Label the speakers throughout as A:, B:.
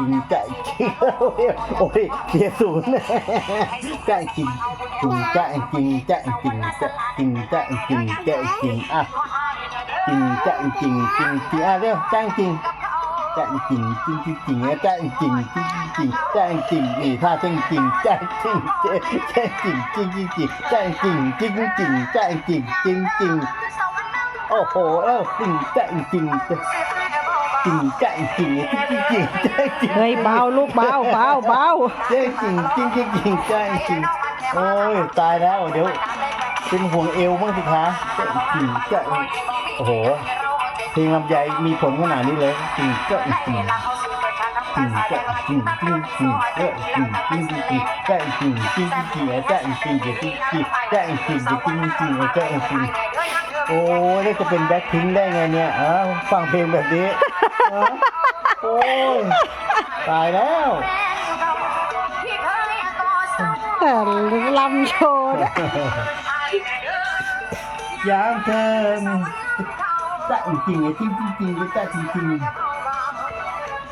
A: กิงไก่กินโอ้ยเสียศูนย์ไก่กินกินไก่กินไก่กินไก่กินไก่กินไก่กินอะกินไก่กินกินกินอะเร็วไก่กินไก่กินกินกินกินไก่กินกินกินไก่กินอีท่าเส้นกินไก่กินไก่กินกินกินกินไก่กินกินกินไก่กินกินกินโอ้โหเอ้ากินไก่กิน จริงจริงใจจริงจริงจริงจริงใจจริง
B: เฮ้ยเบาลูกเบาเบาเบา
A: เจ๊จริงจริงจริงจริงใจจริงโอ้ยตายแล้วเดี๋ยวเป็นห่วงเอวบ้างสิคะเจ๊จริงใจโอ้โหเพลงลำไยมีผลขนาดนี้เลยจริงใจจริงจริงใจจริงจริงจริงใจจริงจริงจริงใจจริงจริงจริงใจจริงจริงจริงใจจริงจริงจริงจริงใจจริงโอ้ยแล้วจะเป็นแบ็คพิงได้ไงเนี่ยอ้าวฟังเพลงแบบนี้ฮะ โอ้ยตายแล้ว
B: แต่ลำโชว์นะ
A: ยามเธอจะจริงๆจริงจริงจริงจะจริงจ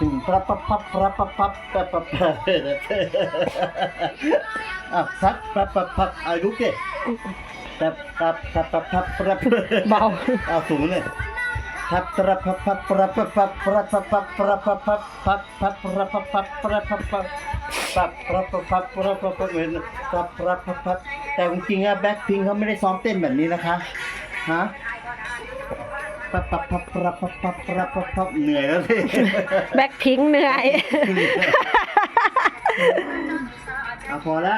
A: ถึงรับทับทับรับทับทับรับทับทับอะทับรับทับทับอายุเก่ทับทับทับทับทับรับ
B: เบา
A: เอาสูงเลยทับรับทับทับรับทับทับรับทับทับรับทับทับทับทับรับทับทับรับทับทับปั๊บปั๊บปั๊บปั๊บปั๊บปั๊บปั๊บเหมือนปั๊บปั๊บปับปับแต่จริงๆอะแบ็คพิงเขาไม่ได้ซ้อมเต้นแบบนี้นะคะฮะ ปับปับปับปับปับปับปับปับปับเหนื่อยแล้วพี่
B: แบ็คพิงค์เหนื่อย
A: เอาพอแล้ว